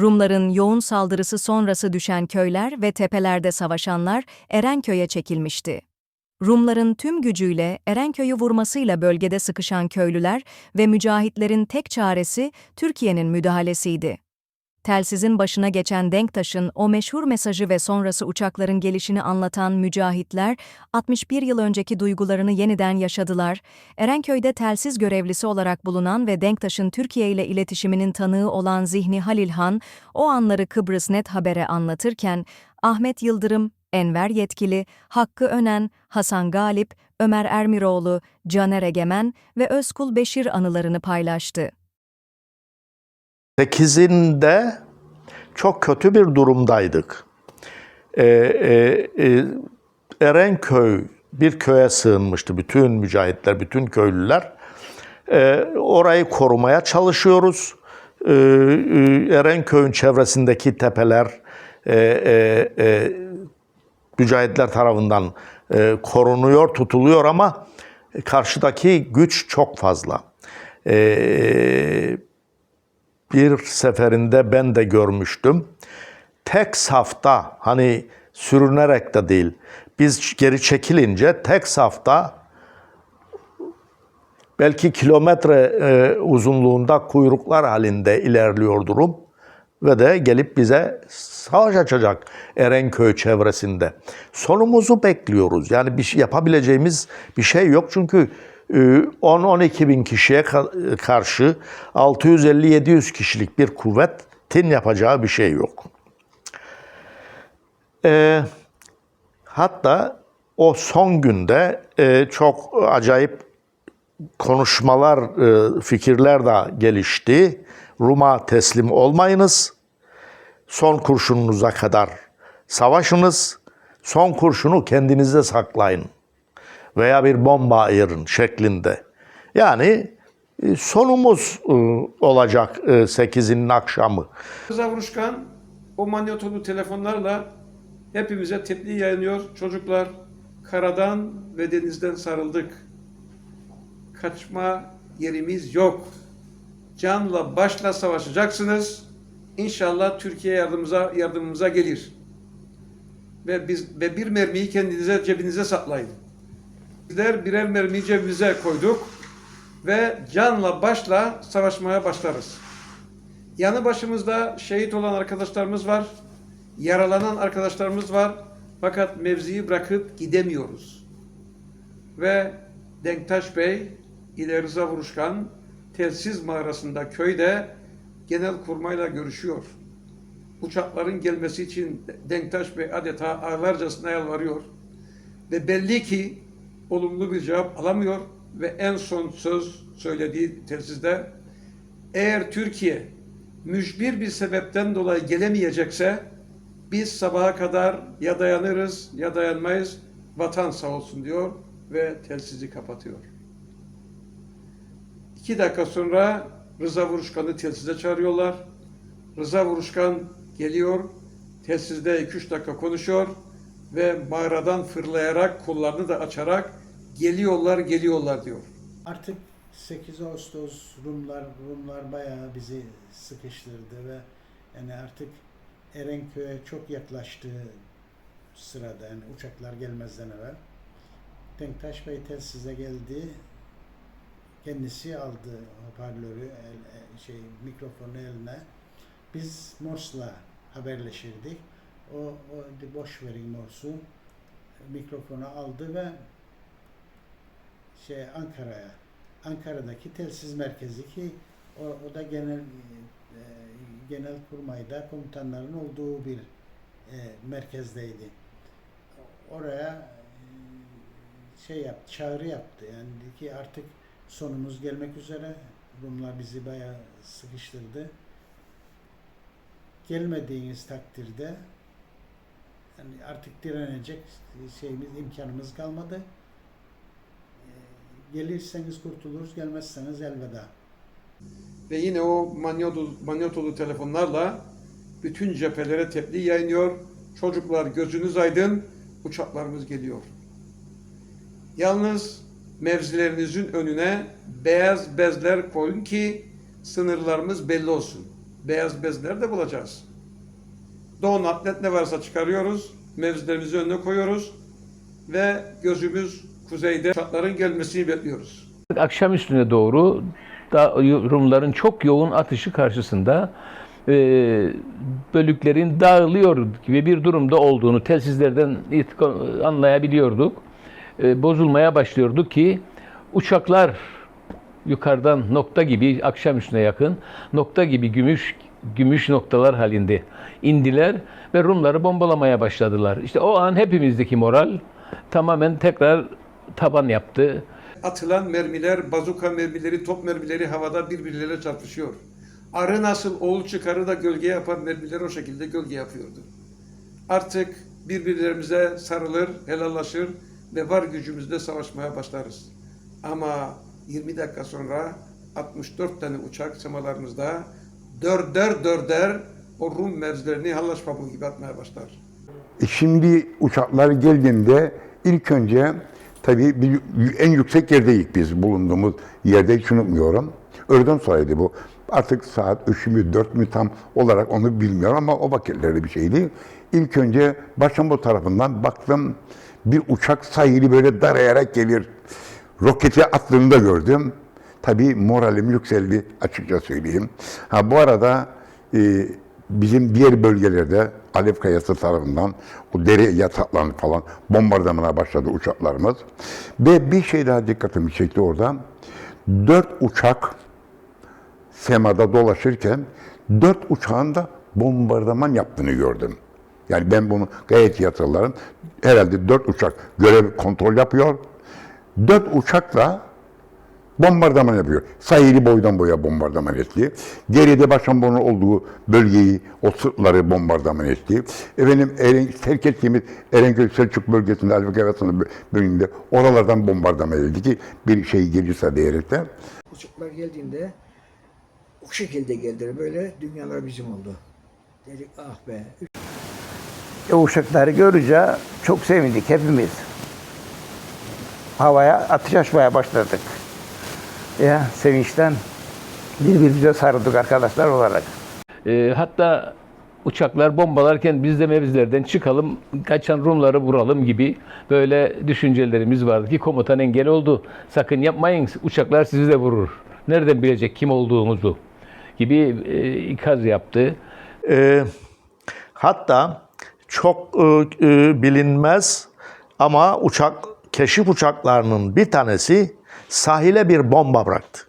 Rumların yoğun saldırısı sonrası düşen köyler ve tepelerde savaşanlar Erenköy'e çekilmişti. Rumların tüm gücüyle Erenköy'ü vurmasıyla bölgede sıkışan köylüler ve mücahitlerin tek çaresi Türkiye'nin müdahalesiydi. Telsizin başına geçen Denktaş'ın o meşhur mesajı ve sonrası uçakların gelişini anlatan mücahitler 61 yıl önceki duygularını yeniden yaşadılar. Erenköy'de telsiz görevlisi olarak bulunan ve Denktaş'ın Türkiye ile iletişiminin tanığı olan Zihni Halilhan o anları Kıbrıs Net Haber'e anlatırken Ahmet Yıldırım, Enver Yetkili, Hakkı Önen, Hasan Galip, Ömer Ermiroğlu, Caner Egemen ve Özkul Beşir anılarını paylaştı. 8'inde çok kötü bir durumdaydık. Ee, e, e, Erenköy bir köye sığınmıştı. Bütün mücahitler, bütün köylüler. Ee, orayı korumaya çalışıyoruz. Ee, e, Erenköy'ün çevresindeki tepeler e, e, e, mücahitler tarafından e, korunuyor, tutuluyor ama karşıdaki güç çok fazla. Ee, bir seferinde ben de görmüştüm. Tek safta hani sürünerek de değil. Biz geri çekilince tek safta belki kilometre e, uzunluğunda kuyruklar halinde ilerliyor durum ve de gelip bize savaş açacak Erenköy çevresinde. Sonumuzu bekliyoruz. Yani bir şey yapabileceğimiz bir şey yok çünkü 10-12 bin kişiye ka- karşı 650-700 kişilik bir kuvvetin yapacağı bir şey yok. E, hatta o son günde e, çok acayip konuşmalar, e, fikirler de gelişti. Rum'a teslim olmayınız. Son kurşununuza kadar savaşınız. Son kurşunu kendinizde saklayın. Veya bir bomba ayırın şeklinde. Yani e, sonumuz e, olacak e, 8'inin akşamı. Rıza Vuruşkan o manyetolu telefonlarla hepimize tebliğ yayınlıyor. Çocuklar karadan ve denizden sarıldık. Kaçma yerimiz yok. Canla başla savaşacaksınız. İnşallah Türkiye yardımımıza yardımımıza gelir. Ve biz ve bir mermiyi kendinize cebinize saklayın. Bizler birer mermiyi cebimize koyduk ve canla başla savaşmaya başlarız. Yanı başımızda şehit olan arkadaşlarımız var. Yaralanan arkadaşlarımız var. Fakat mevziyi bırakıp gidemiyoruz. Ve Denktaş Bey ile Rıza Vuruşkan telsiz mağarasında köyde genel kurmayla görüşüyor. Uçakların gelmesi için Denktaş Bey adeta ağlarcasına yalvarıyor. Ve belli ki olumlu bir cevap alamıyor ve en son söz söylediği telsizde eğer Türkiye mücbir bir sebepten dolayı gelemeyecekse biz sabaha kadar ya dayanırız ya dayanmayız vatan sağ olsun diyor ve telsizi kapatıyor. İki dakika sonra Rıza Vuruşkan'ı telsize çağırıyorlar. Rıza Vuruşkan geliyor, telsizde 2-3 dakika konuşuyor ve mağaradan fırlayarak kollarını da açarak geliyorlar geliyorlar diyor. Artık 8 Ağustos Rumlar Rumlar bayağı bizi sıkıştırdı ve yani artık Erenköy'e çok yaklaştığı sırada yani uçaklar gelmezden evvel Denktaş Bey telsize geldi. Kendisi aldı hoparlörü, el, e, şey mikrofonu eline. Biz Morse'la haberleşirdik. O, o boş verin Morse'u. Mikrofonu aldı ve şey Ankara'ya Ankara'daki telsiz merkezi ki o, o da genel e, genel kurmayda komutanların olduğu bir e, merkezdeydi. Oraya e, şey yaptı, çağrı yaptı. Yani dedi ki artık sonumuz gelmek üzere. Rumlar bizi bayağı sıkıştırdı. Gelmediğiniz takdirde yani artık direnecek şeyimiz imkanımız kalmadı. E, Gelirseniz kurtuluruz, gelmezseniz elveda. Ve yine o manyetolu, manyetolu telefonlarla bütün cephelere tebliğ yayınlıyor. Çocuklar gözünüz aydın, uçaklarımız geliyor. Yalnız mevzilerinizin önüne beyaz bezler koyun ki sınırlarımız belli olsun. beyaz bezler de bulacağız. Don atlet ne varsa çıkarıyoruz, mevzilerimizi önüne koyuyoruz ve gözümüz kuzeyde uçakların gelmesini bekliyoruz. Akşam üstüne doğru da Rumların çok yoğun atışı karşısında e, bölüklerin dağılıyor gibi bir durumda olduğunu telsizlerden anlayabiliyorduk. E, bozulmaya başlıyordu ki uçaklar yukarıdan nokta gibi akşam üstüne yakın nokta gibi gümüş gümüş noktalar halinde indiler ve Rumları bombalamaya başladılar. İşte o an hepimizdeki moral tamamen tekrar taban yaptı. Atılan mermiler, bazuka mermileri, top mermileri havada birbirleriyle çarpışıyor. Arı nasıl oğul çıkarı da gölge yapan mermiler o şekilde gölge yapıyordu. Artık birbirlerimize sarılır, helallaşır ve var gücümüzle savaşmaya başlarız. Ama 20 dakika sonra 64 tane uçak semalarımızda dörder dörder o Rum mevzilerini hallaç pamuğu gibi atmaya başlar. E Şimdi uçaklar geldiğinde ilk önce tabii en yüksek yerdeyiz biz bulunduğumuz yerde hiç unutmuyorum. Öğleden sonraydı bu. Artık saat 3 mü 4 mü tam olarak onu bilmiyorum ama o vakitlerde bir şeydi. İlk önce Başambo tarafından baktım bir uçak sahili böyle darayarak gelir. Roketi attığını da gördüm. Tabii moralim yükseldi açıkça söyleyeyim. Ha bu arada e, bizim diğer bölgelerde Alev Kayası tarafından o dere yataklarını falan bombardımana başladı uçaklarımız. Ve bir şey daha dikkatimi çekti orada. Dört uçak semada dolaşırken dört uçağın da bombardıman yaptığını gördüm. Yani ben bunu gayet iyi hatırlarım. Herhalde dört uçak görev kontrol yapıyor. Dört uçakla bombardıman yapıyor. Sahili boydan boya bombardıman etti. Geride Başambo'nun olduğu bölgeyi, o sırtları bombardıman etti. Efendim Eren, terk ettiğimiz Erenköy Selçuk bölgesinde, Alfa Kavası'nın bölümünde oralardan bombardıman edildi ki bir şey gelirse diyerekten. Uçaklar geldiğinde o şekilde geldiler. Böyle dünyalar bizim oldu. Dedik ah be. E, uşakları görünce çok sevindik hepimiz. Havaya atış açmaya başladık. Ya sevinçten birbirimize sarıldık arkadaşlar olarak. E, hatta uçaklar bombalarken biz de mevzilerden çıkalım, kaçan Rumları vuralım gibi böyle düşüncelerimiz vardı ki komutan engel oldu. Sakın yapmayın, uçaklar sizi de vurur. Nereden bilecek kim olduğunuzu gibi e, ikaz yaptı. E, hatta çok e, e, bilinmez ama uçak keşif uçaklarının bir tanesi sahile bir bomba bıraktı.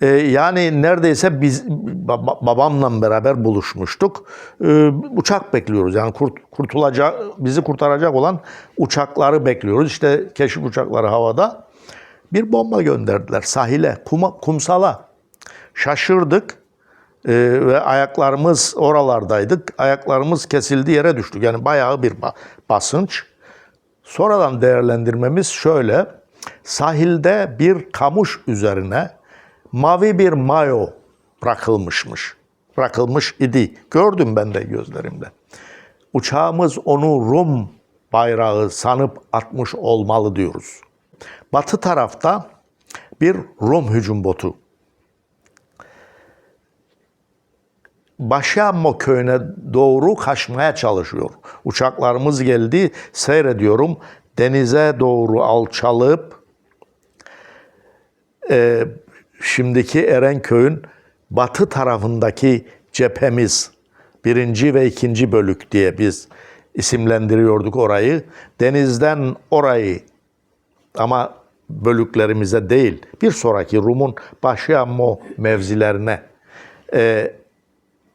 E, yani neredeyse biz baba- babamla beraber buluşmuştuk. E, uçak bekliyoruz. Yani kurt, kurtulacak, bizi kurtaracak olan uçakları bekliyoruz. İşte keşif uçakları havada. Bir bomba gönderdiler sahile, kuma, kumsala. Şaşırdık. Ee, ve ayaklarımız oralardaydık. Ayaklarımız kesildi yere düştük. Yani bayağı bir ba- basınç. Sonradan değerlendirmemiz şöyle. Sahilde bir kamış üzerine mavi bir mayo bırakılmışmış. Bırakılmış idi. Gördüm ben de gözlerimle. Uçağımız onu Rum bayrağı sanıp atmış olmalı diyoruz. Batı tarafta bir Rum hücum botu Başyammo köyüne doğru kaçmaya çalışıyor. Uçaklarımız geldi, seyrediyorum. Denize doğru alçalıp e, şimdiki Erenköy'ün batı tarafındaki cephemiz birinci ve ikinci bölük diye biz isimlendiriyorduk orayı. Denizden orayı ama bölüklerimize değil bir sonraki Rum'un Başyammo mevzilerine e,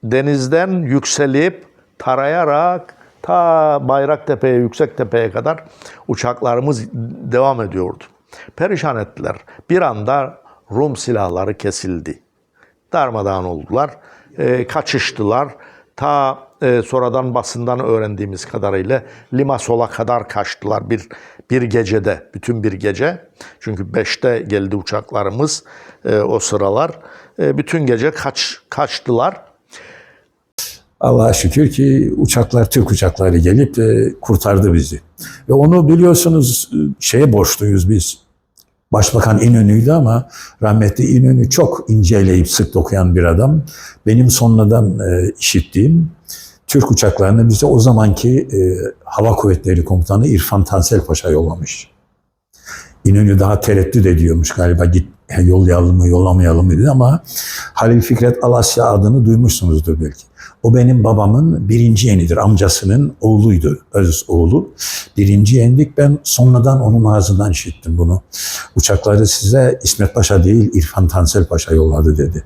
denizden yükselip tarayarak ta Bayraktepe'ye, Yüksektepe'ye kadar uçaklarımız devam ediyordu. Perişan ettiler. Bir anda Rum silahları kesildi. Darmadağın oldular. Ee, kaçıştılar. Ta e, sonradan basından öğrendiğimiz kadarıyla Limasol'a kadar kaçtılar bir bir gecede, bütün bir gece. Çünkü 5'te geldi uçaklarımız e, o sıralar. E, bütün gece kaç kaçtılar. Allah'a şükür ki uçaklar, Türk uçakları gelip de kurtardı bizi. Ve onu biliyorsunuz şeye borçluyuz biz. Başbakan İnönü'ydü ama rahmetli İnönü çok inceleyip sık dokuyan bir adam. Benim sonradan e, işittiğim Türk uçaklarını bize o zamanki e, Hava Kuvvetleri Komutanı İrfan Tansel Paşa yollamış. İnönü daha tereddüt ediyormuş galiba git yollayalım mı yollamayalım mı dedi ama Halil Fikret Alasya adını duymuşsunuzdur belki. O benim babamın birinci yenidir. Amcasının oğluydu, öz oğlu. Birinci yendik. Ben sonradan onun ağzından işittim bunu. Uçakları size İsmet Paşa değil İrfan Tansel Paşa yolladı dedi.